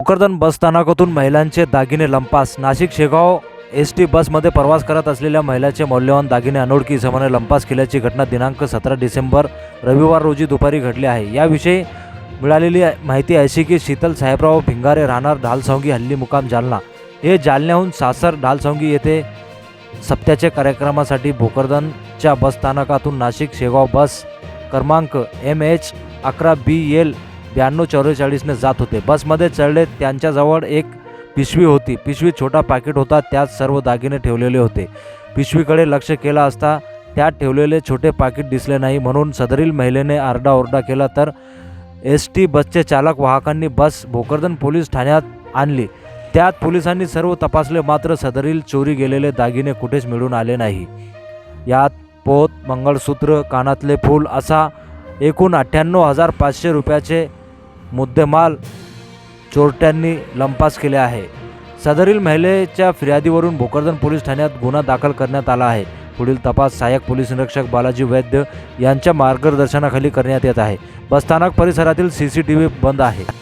भोकरदन बस स्थानकातून महिलांचे दागिने लंपास. नाशिक शेगाव एस टी बसमध्ये प्रवास करत असलेल्या महिलाचे मौल्यवान दागिने अनोळखी इसमाने लंपास केल्याची घटना दिनांक सतरा डिसेंबर रविवार रोजी दुपारी घडली आहे. याविषयी मिळालेली माहिती अशी की शीतल साहेबराव भिंगारे राहणार ढालसावंगी हल्ली मुकाम जालना. हे जालन्याहून सासर ढालसावंगी येथे सप्त्याच्या कार्यक्रमासाठी भोकरदनच्या बसस्थानकातून नाशिक शेगाव बस क्रमांक एम एच अकरा बी एल ब्याण्णव चौवेचाळीसने जात होते. बसमध्ये चढले त्यांच्याजवळ एक पिशवी होती. पिशवी छोटा पाकिट होता त्यात सर्व दागिने ठेवलेले होते. पिशवीकडे लक्ष केला असता त्यात ठेवलेले छोटे पाकिट दिसले नाही. म्हणून सदरील महिलेने आरडाओरडा केला तर एस टी बसचे चालक वाहकांनी बस भोकरदन पोलीस ठाण्यात आणली. त्यात पोलिसांनी सर्व तपासले मात्र सदरील चोरी गेलेले दागिने कुठेच मिळून आले नाही. यात पोत मंगळसूत्र कानातले फूल असा एकूण अठ्ठ्याण्णव हजार पाचशे रुपयाचे मुद्देमाल चोरट्यांनी लंपास केले आहे. सदरील महिलेच्या फिर्यादीवरून भोकरदन पोलीस ठाण्यात गुन्हा दाखल करण्यात आला आहे. पुढील तपास सहाय्यक पोलीस निरीक्षक बालाजी वैद्य यांच्या मार्गदर्शनाखाली करण्यात येत आहे. बसस्थानक परिसरातील सी सी टी व्ही बंद आहे.